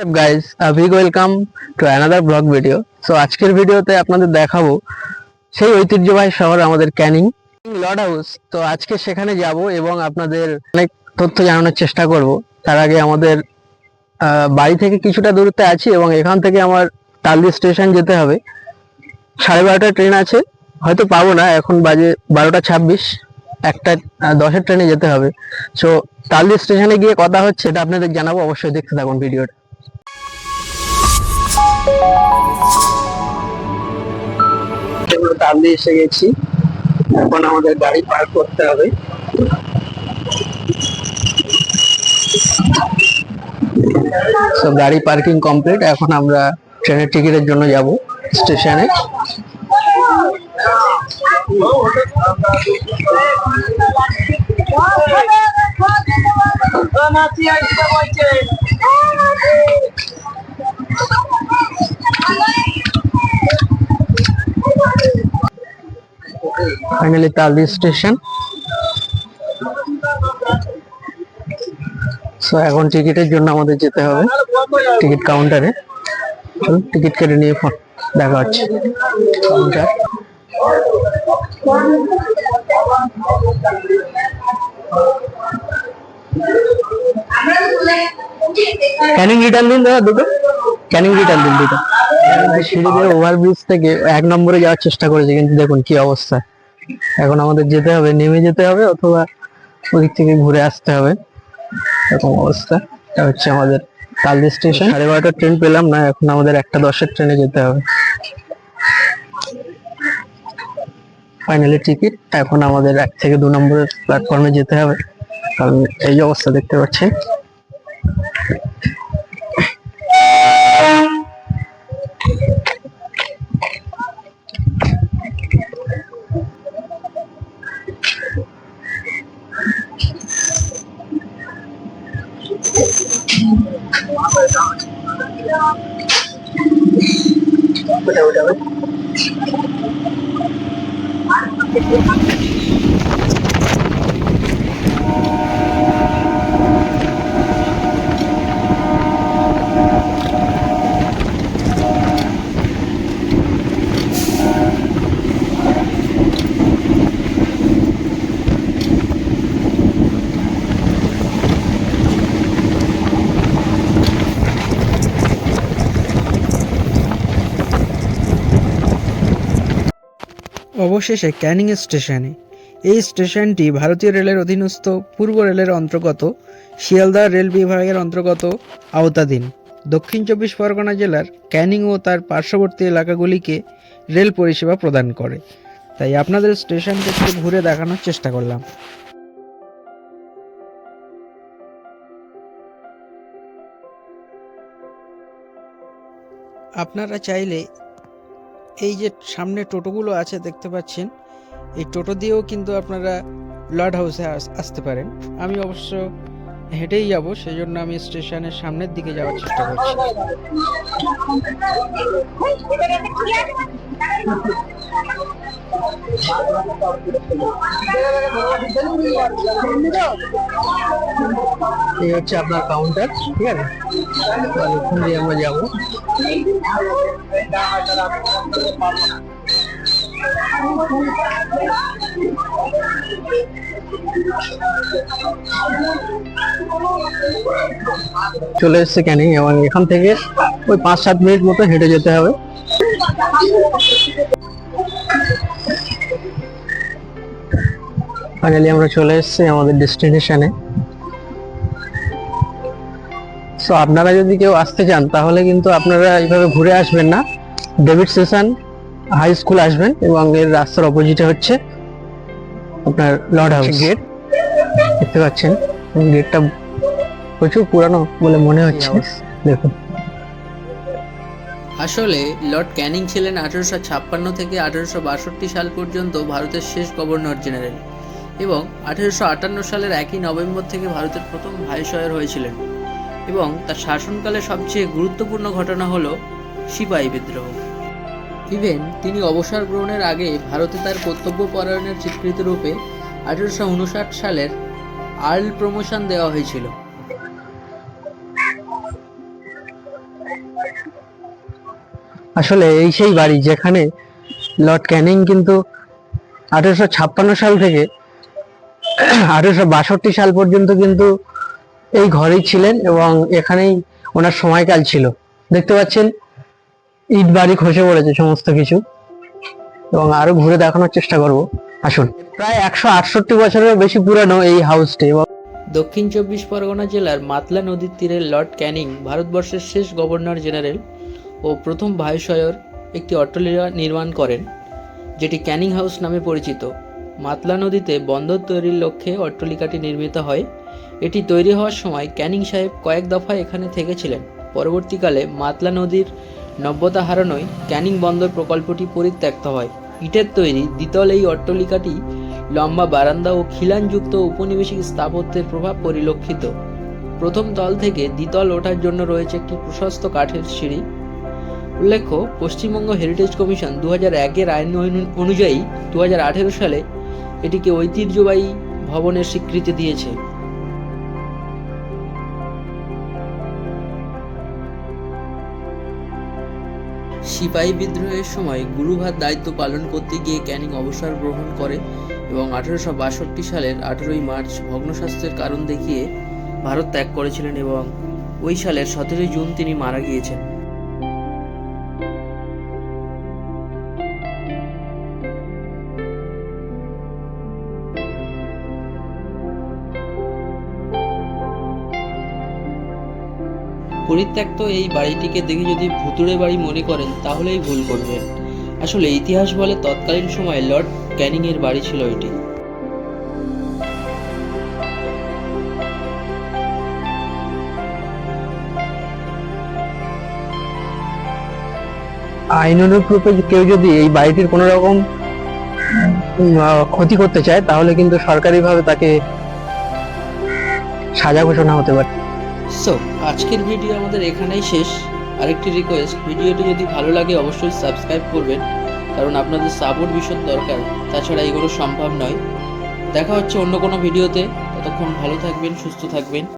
Guys big welcome to another blog video so আজকের ভিডিওতে আপনাদের দেখাবো সেই ঐতিহ্যবাহী শহর আমাদের ক্যানিং লর্ড হাউস। তো, আজকে সেখানে যাব এবং আপনাদের অনেক তথ্য জানানোর চেষ্টা করব। তার আগে আমাদের বাড়ি থেকে কিছুটা দূরত্বে আছি এবং এখান থেকে আমার তালদি স্টেশন যেতে হবে। সাড়ে বারোটা ট্রেন আছে। হয়তো পাবো না, এখন বাজে বারোটা ছাব্বিশ। একটা দশের ট্রেনে যেতে হবে। সো তালদি স্টেশনে গিয়ে কথা হচ্ছে এটা আপনাদের জানাব। অবশ্যই দেখতে থাকুন ভিডিওটা। তালদি এসে গেছি। এখন আমাদের গাড়ি পার্ক করতে হবে। সো গাড়ি পার্কিং কমপ্লিট। এখন আমরা ট্রেনের টিকিটের জন্য যাব স্টেশনে। ফাইনালি তালদি স্টেশন সো এখন টিকিটের জন্য আমাদের যেতে হবে। টিকিট কাউন্টারে টিকিট কেটে নিয়ে ফোন। দেখা হচ্ছে। কাউন্টার ক্যানিং রিটার্ন দিন, দাদা, দুটো? ক্যানিং রিটার্ন দিন, দুটো? সিঁড়ি দিয়ে ওভারব্রিজ থেকে এক নম্বরে যাওয়ার চেষ্টা করেছি, কিন্তু দেখুন কি অবস্থা। এখন আমাদের যেতে হবে, নেমে যেতে হবে অথবা ওদিক থেকে ঘুরে আসতে হবে। এরকম অবস্থা। এটা হচ্ছে আমাদের তালদি স্টেশন। সাড়ে বারোটার ট্রেন পেলাম না, এখন আমাদের একটা দশের ট্রেনে যেতে হবে। ফাইনালি টিকিট এখন আমাদের এক থেকে দু নম্বরের প্ল্যাটফর্মে যেতে হবে। কারণ এই অবস্থা দেখতে পাচ্ছেন। của đầu đớn অবশেষে ক্যানিং স্টেশনে। এই স্টেশনটি ভারতীয় রেলের অধীনস্থ পূর্ব রেলের অন্তর্গত, শিয়ালদা রেল বিভাগের অন্তর্গত আওতাধীন। দক্ষিণ চব্বিশ পরগনা জেলার ক্যানিং ও তার পার্শ্ববর্তী এলাকাগুলিকে রেল পরিষেবা প্রদান করে। তাই আপনাদের স্টেশনকে একটু ঘুরে দেখানোর চেষ্টা করলাম। আপনারা চাইলে এই যে সামনে টোটোগুলো আছে দেখতে পাচ্ছেন এই টোটো দিয়েও কিন্তু আপনারা লর্ড হাউসে আস- আসতে পারেন আমি অবশ্য হেঁটেই যাব সেই জন্য আমি স্টেশনের সামনের দিকে যাওয়ার চেষ্টা করছি এই হচ্ছে আপনার কাউন্টার ঠিক আছে আর ওখান দিয়ে আমরা যাব চলে এসছে ক্যানিং এবং এখান থেকে ওই পাঁচ সাত মিনিট মতো হেঁটে যেতে হবে ফাইনালি আমরা চলে এসেছি আমাদের ডেস্টিনেশনে সো আপনারা যদি কেউ আসতে চান তাহলে কিন্তু আপনারা এইভাবে ঘুরে আসবেন না। ডেভিড স্টেশন হাই স্কুল আসবেন এবং এর রাস্তার অপোজিটে হচ্ছে আপনার লর্ড হাউস গেট দেখতে পাচ্ছেন? গেটটা প্রচুর পুরানো বলে মনে হচ্ছে। দেখুন। আসলে, লর্ড ক্যানিং ছিলেন আঠারোশো ছাপ্পান্ন থেকে আঠারোশো বাষট্টি সাল পর্যন্ত ভারতের শেষ গভর্নর জেনারেল এবং আঠারোশো আটান্ন সালের একই নভেম্বর থেকে ভারতের প্রথম ভাইসরয় হয়েছিলেন এবং তার শাসনকালে সবচেয়ে গুরুত্বপূর্ণ ঘটনা হল সিপাহী বিদ্রোহ। ইভেন, তিনি অবসর গ্রহণের আগে ভারতে তার কর্তব্য পরায়ণের স্বীকৃতি রূপে আঠারোশো উনষাট সালের আর্ল প্রমোশন দেওয়া হয়েছিল। আসলে এই সেই বাড়ি যেখানে লর্ড ক্যানিং কিন্তু আঠেরোশো ছাপ্পান্ন সাল থেকে আঠেরোশো বাষট্টি সাল পর্যন্ত কিন্তু এই ঘরেই ছিলেন এবং এখানেই ওনার সময়কাল ছিল। দেখতে পাচ্ছেন, ইট বাড়ি খসে পড়েছে সমস্ত কিছু। এবং আরও ঘুরে দেখানোর চেষ্টা করব। আসুন। প্রায় একশো আটষট্টি বছরেরও বেশি পুরানো এই হাউসটি। এবং দক্ষিণ চব্বিশ পরগনা জেলার মাতলা নদীর তীরে লর্ড ক্যানিং, ভারতবর্ষের শেষ গভর্নর জেনারেল ও প্রথম ভাইসরয় একটি অট্টালিকা নির্মাণ করেন, যেটি ক্যানিং হাউস নামে পরিচিত। মাতলা নদীতে বন্দর তৈরির লক্ষ্যে অট্টলিকাটি নির্মিত হয়। এটি তৈরি হওয়ার সময় ক্যানিং সাহেব কয়েক দফায় এখানে থেকেছিলেন। পরবর্তীকালে মাতলা নদীর নব্যতা হারানোয় ক্যানিং বন্দর প্রকল্পটি পরিত্যক্ত হয়। ইটের তৈরি দ্বিতল এই অট্টলিকাটি লম্বা বারান্দা ও খিলানযুক্ত উপনিবেশিক স্থাপত্যের প্রভাব পরিলক্ষিত। প্রথম তল থেকে দ্বিতল ওঠার জন্য রয়েছে একটি প্রশস্ত কাঠের সিঁড়ি। উল্লেখ্য, পশ্চিমবঙ্গ হেরিটেজ কমিশন দু হাজার একের আইন অনুযায়ী দু হাজার আঠেরো সালে এটিকে ঐতিহ্যবাহী ভবনের স্বীকৃতি দিয়েছে। সিপাহী বিদ্রোহের সময় গুরুভার দায়িত্ব পালন করতে গিয়ে ক্যানিং অবসর গ্রহণ করে এবং আঠারোশো বাষট্টি সালের আঠেরোই মার্চ ভগ্নস্বাস্থ্যের কারণ দেখিয়ে ভারত ত্যাগ করেছিলেন এবং ওই সালের সতেরোই জুন তিনি মারা গিয়েছেন। পরিত্যক্ত এই বাড়িটিকে দেখে যদি ভুতুড়ে বাড়ি মনে করেন, তাহলেই ভুল করবেন। আসলে ইতিহাস বলে তৎকালীন সময়ে লর্ড ক্যানিং এর বাড়ি ছিল এটি। আইন অনুরূপে কেউ যদি এই বাড়িটির কোনো রকম ক্ষতি করতে চায়, তাহলে কিন্তু সরকারিভাবে তাকে সাজা ঘোষণা হতে পারে। সো আজকের ভিডিও আমাদের এখানেই শেষ। আরেকটি রিকোয়েস্ট ভিডিওটি যদি ভালো লাগে অবশ্যই সাবস্ক্রাইব করবেন, কারণ আপনাদের সাপোর্ট ভীষণ দরকার। তাছাড়া এগুলো সম্ভব নয়। দেখা হচ্ছে অন্য কোনো ভিডিওতে ততক্ষণ ভালো থাকবেন, সুস্থ থাকবেন।